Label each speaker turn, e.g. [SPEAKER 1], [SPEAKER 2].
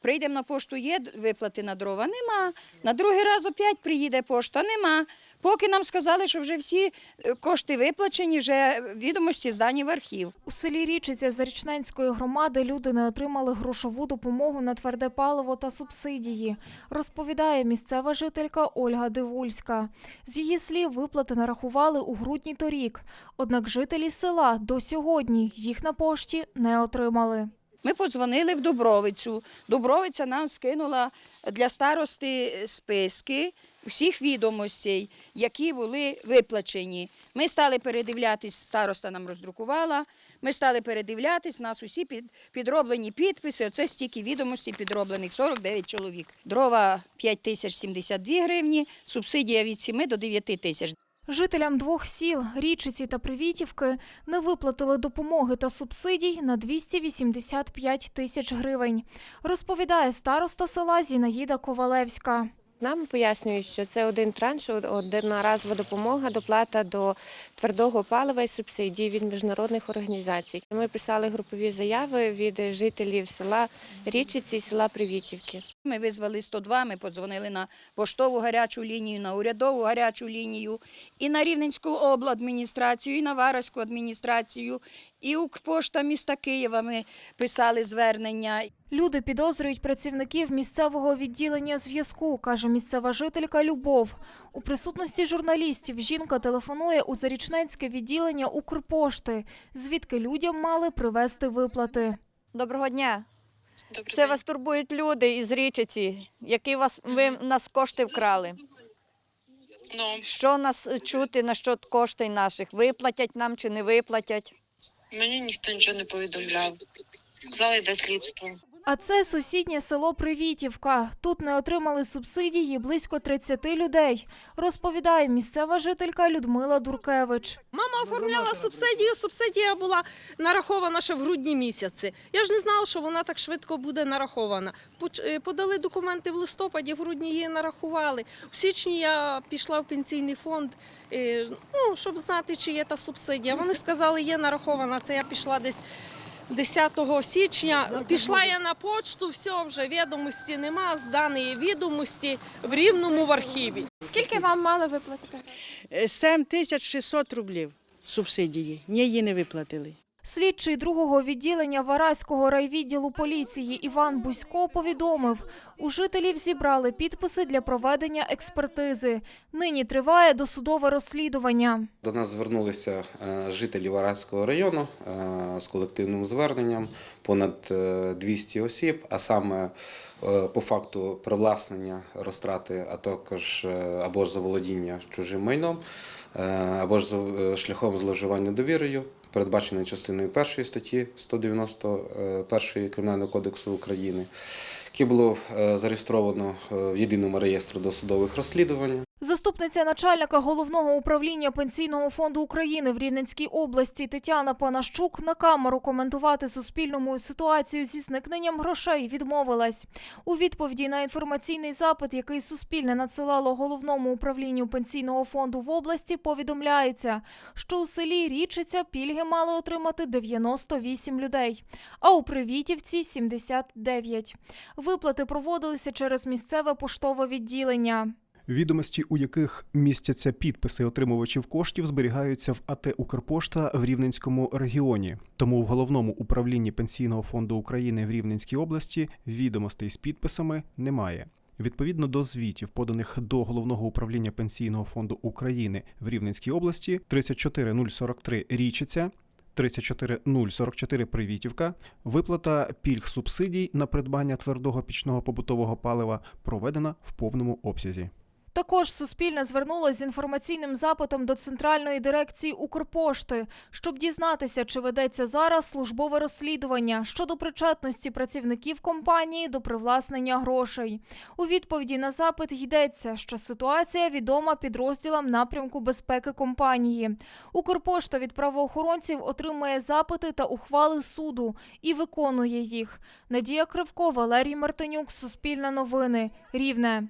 [SPEAKER 1] Прийдемо на пошту, є виплати на дрова? Нема. На другий раз опять приїде пошта, нема. Поки нам сказали, що вже всі е, кошти виплачені, вже відомості здані в архів.
[SPEAKER 2] У селі Річиця Зарічненської громади люди не отримали грошову допомогу на тверде паливо та субсидії, розповідає місцева жителька Ольга Дивульська. З її слів, виплати нарахували у грудні торік. Однак жителі села до сьогодні їх на пошті не отримали.
[SPEAKER 1] Ми подзвонили в Дубровицю. Дубровиця нам скинула для старости списки всіх відомостей, які були виплачені. Ми стали передивлятись, староста нам роздрукувала. Ми стали передивлятись, нас усі під, підроблені підписи. Оце стільки відомостей підроблених 49 чоловік. Дрова 5 тисяч 72 гривні, субсидія від 7 до 9 тисяч.
[SPEAKER 2] Жителям двох сіл Річиці та Привітівки не виплатили допомоги та субсидій на 285 тисяч гривень, розповідає староста села Зінаїда Ковалевська.
[SPEAKER 3] Нам пояснюють, що це один транш, одноразова допомога, доплата до твердого палива і субсидій від міжнародних організацій. Ми писали групові заяви від жителів села Річиці і села Привітівки.
[SPEAKER 1] Ми визвали 102, ми подзвонили на поштову гарячу лінію, на урядову гарячу лінію, і на Рівненську обладміністрацію, і на Вараську адміністрацію, і Укрпошта міста Києва ми писали звернення.
[SPEAKER 2] Люди підозрюють працівників місцевого відділення зв'язку, каже місцева жителька Любов. У присутності журналістів жінка телефонує у Зарічненське відділення Укрпошти, звідки людям мали привезти виплати.
[SPEAKER 4] Доброго дня.
[SPEAKER 5] Добрий
[SPEAKER 4] Це
[SPEAKER 5] день.
[SPEAKER 4] вас турбують люди із Річиці, які вас ви нас кошти вкрали.
[SPEAKER 5] Ну,
[SPEAKER 4] Що нас е, чути на що коштей наших? Виплатять нам чи не виплатять?
[SPEAKER 5] мені ніхто нічого не повідомляв. Сказали, йде слідство.
[SPEAKER 2] А це сусіднє село Привітівка. Тут не отримали субсидії близько 30 людей, розповідає місцева жителька Людмила Дуркевич.
[SPEAKER 6] Мама оформляла субсидію. Субсидія була нарахована ще в грудні місяці. Я ж не знала, що вона так швидко буде нарахована. Е, Подали документи в листопаді, в грудні її нарахували. В січні я пішла в пенсійний фонд, е, ну, щоб знати, чи є та субсидія. Вони сказали, є нарахована. Це я пішла десь. 10 січня пішла я на почту, все вже відомості нема, зданої відомості в рівному в архіві.
[SPEAKER 2] Скільки вам мали виплатити?
[SPEAKER 7] 7600 тисяч 600 рублів субсидії. Мені її не виплатили.
[SPEAKER 2] Слідчий другого відділення Вараського райвідділу поліції Іван Бусько повідомив, у жителів зібрали підписи для проведення експертизи. Нині триває досудове розслідування.
[SPEAKER 8] До нас звернулися е, жителі Вараського району е, з колективним зверненням понад е, 200 осіб, а саме е, по факту привласнення, розтрати, а також е, або ж заволодіння чужим майном, е, або ж е, шляхом зловживання довірою, передбаченої частиною першої статті 191 Кримінального кодексу України, яке було е, зареєстровано е, в єдиному реєстрі досудових розслідувань.
[SPEAKER 2] Заступниця начальника головного управління пенсійного фонду України в Рівненській області Тетяна Панащук на камеру коментувати суспільному ситуацію зі зникненням грошей відмовилась. У відповіді на інформаційний запит, який суспільне надсилало головному управлінню пенсійного фонду в області, повідомляється, що у селі Річиця пільги мали отримати 98 людей, а у Привітівці 79. Виплати проводилися через місцеве поштове відділення.
[SPEAKER 9] Відомості, у яких містяться підписи отримувачів коштів, зберігаються в АТ Укрпошта в Рівненському регіоні. Тому в головному управлінні Пенсійного фонду України в Рівненській області відомостей з підписами немає. Відповідно до звітів, поданих до головного управління Пенсійного фонду України в Рівненській області, 34043 Річиця. 34044 Привітівка, виплата пільг субсидій на придбання твердого пічного побутового палива проведена в повному обсязі.
[SPEAKER 2] Також Суспільне звернулося з інформаційним запитом до центральної дирекції Укрпошти, щоб дізнатися, чи ведеться зараз службове розслідування щодо причетності працівників компанії до привласнення грошей. У відповіді на запит йдеться, що ситуація відома підрозділам напрямку безпеки компанії. Укрпошта від правоохоронців отримує запити та ухвали суду і виконує їх. Надія Кривко, Валерій Мартинюк, Суспільне новини, Рівне.